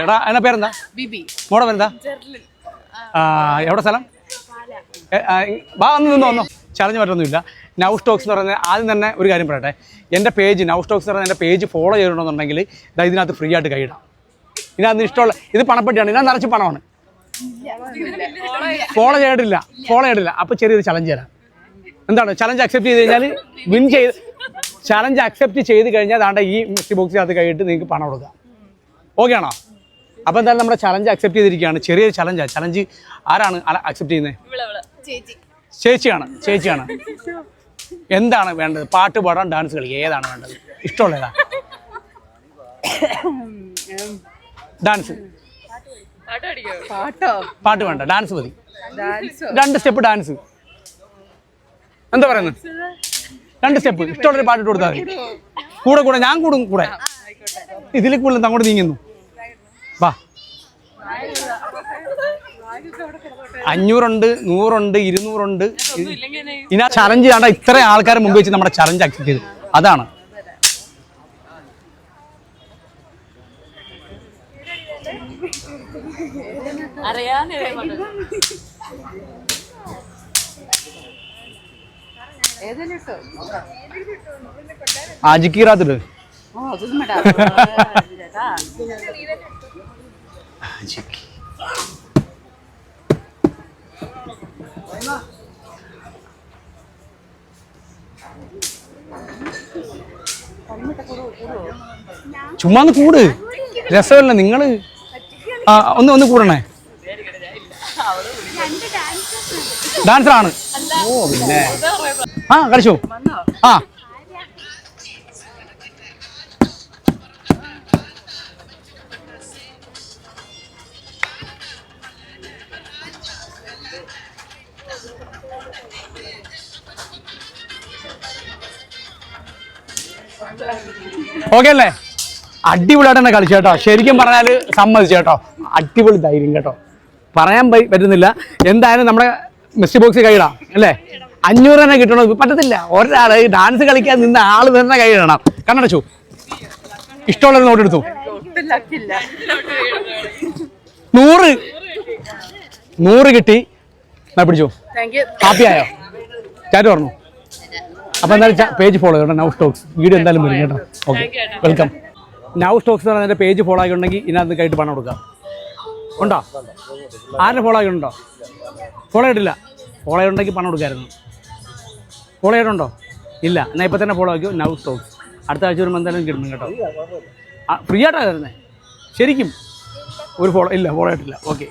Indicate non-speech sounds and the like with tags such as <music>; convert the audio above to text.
എടാ എന്നാ പേരെന്താ? ബിബി. മോടെ പേരെന്താ? എവിടെ സ്ഥലം? ബാ വാ വന്ന് നിന്ന് വന്നോ. ചലഞ്ച് പറ്റൊന്നുമില്ല നൗ സ്റ്റോക്സ് എന്ന് പറയുന്നത് ആദ്യം തന്നെ ഒരു കാര്യം പറയട്ടെ. എന്റെ പേജ് നൗ സ്റ്റോക്സ് എന്ന് പറയുന്ന എന്റെ പേജ് ഫോളോ ചെയ്തിട്ടുണ്ടെന്നുണ്ടെങ്കിൽ ഇതാ ഇതിനകത്ത് ഫ്രീ ആയിട്ട് കൈയിടാം. ഇതിനകത്ത് ഇഷ്ടമുള്ള ഇത് പണപ്പെട്ടിയാണ്. ഇതിനകത്ത് നിറച്ച് പണമാണ്. ഫോളോ ചെയ്തിട്ടില്ല. ഫോളോ ചെയ്തിട്ടില്ല. അപ്പോൾ ചെറിയൊരു ചലഞ്ച് തരാം. എന്താണ്? ചലഞ്ച് അക്സെപ്റ്റ് ചെയ്ത് കഴിഞ്ഞാൽ വിൻ ചെയ്ത് ചലഞ്ച് അക്സെപ്റ്റ് ചെയ്ത് കഴിഞ്ഞാൽ ദാണ്ട ഈ മിസ്റ്റി ബോക്സിനകത്ത് കൈയിട്ട് നിങ്ങൾക്ക് പണം കൊടുക്കാം. ഓക്കെ ആണോ? അപ്പോൾ എന്തായാലും നമ്മുടെ ചലഞ്ച് അക്സെപ്റ്റ് ചെയ്തിരിക്കുകയാണ്. ചെറിയൊരു ചലഞ്ചാണ് ചലഞ്ച് ആരാണ് അക്സെപ്റ്റ് ചെയ്യുന്നത്? ചേച്ചി. ചേച്ചിയാണ്. ചേച്ചിയാണ്. എന്താണ് വേണ്ടത്? പാട്ട് പാടാൻ ഡാൻസ് കളിക്കുക ഏതാണ് വേണ്ടത്? ഇഷ്ടമുള്ള ഏതാ ഡാൻസ് പാട്ടോ? പാട്ട് വേണ്ട. ഡാൻസ് മതി. ഡാൻസോ രണ്ട് സ്റ്റെപ്പ് ഡാൻസ് എന്താ പറയുന്നത്? രണ്ട് സ്റ്റെപ്പ് ഇഷ്ടമുള്ളൊരു പാട്ട് ഇട്ട് കൊടുത്താൽ മതി. കൂടെ കൂടെ. ഞാൻ കൂടും കൂടെ. ഇതിൽ കൂടുതൽ അങ്ങോട്ട് നീങ്ങുന്നു. വാ. അഞ്ഞൂറുണ്ട് നൂറുണ്ട് ഇരുന്നൂറുണ്ട്. ഇനി ആ ചലഞ്ച് കണ്ട ഇത്ര ആൾക്കാരെ മുമ്പ് വെച്ച് നമ്മുടെ ചലഞ്ച് അക്സെപ്റ്റ് ചെയ്തു അതാണ്. ആജിക്കീറാത്തിട്ട് ഓ അതൊന്നും വേണ്ട <laughs> ചേട്ടാ ചുമ്മാ കൂട്. രസമല്ല നിങ്ങൾ. ആ ഒന്ന് ഒന്ന് കൂടണേ. ഡാൻസറാണ്. ഓ പിന്നെ. ആ കളിച്ചോ ആ. ഓക്കെ അല്ലേ? അടിപൊളിയായിട്ട് തന്നെ കളിച്ചു കേട്ടോ. ശരിക്കും പറഞ്ഞാൽ സമ്മതിച്ചു കേട്ടോ. അടിപൊളി ധൈര്യം കേട്ടോ. പറയാൻ പറ്റുന്നില്ല. എന്തായാലും നമ്മുടെ മിസ്റ്റർ ബോക്സ് കൈയിടാം അല്ലേ? അഞ്ഞൂറ് തന്നെ കിട്ടണം? പറ്റത്തില്ല. ഒരാൾ ഡാൻസ് കളിക്കാൻ നിന്ന ആൾ തന്നെ കൈയിടണം കണ്ണടച്ചു ഇഷ്ടമുള്ളത് നോട്ട് എടുത്തു? നൂറ്. നൂറ് കിട്ടി. എന്നാ പിടിച്ചു? ഹാപ്പി ആയോ? ചാറ്റ് പറഞ്ഞു. അപ്പോൾ എന്തായാലും പേജ് ഫോളോ ചെയ്യണം. നൗ സ്റ്റോക്സ് വീഡിയോ എന്തായാലും വരും കേട്ടോ. ഓക്കെ വെൽക്കം നൗ സ്റ്റോക്സ് എന്ന് പറഞ്ഞാൽ പേജ് ഫോളോ ആയിട്ടുണ്ടെങ്കിൽ ഇതിനകത്ത് കയറ്റി പണം കൊടുക്കാം. ഉണ്ടോ? ആരുടെ ഫോളോ ആയിട്ടുണ്ടോ ഫോളോ ആയിട്ടില്ല ഫോളോ ആയിട്ടുണ്ടെങ്കിൽ പണം കൊടുക്കായിരുന്നു. ഫോളോ ആയിട്ടുണ്ടോ ഇല്ല. എന്നാൽ ഇപ്പം തന്നെ ഫോളോ ആക്കിയോ നൗ സ്റ്റോക്സ് അടുത്ത ആഴ്ച വരുമ്പോൾ എന്തായാലും കിട്ടണം കേട്ടോ. ഫ്രീ ആയിട്ടാണ് തരുന്നത് ശരിക്കും? ഒരു ഫോളോ ഇല്ല ഫോളോ ആയിട്ടില്ല ഓക്കെ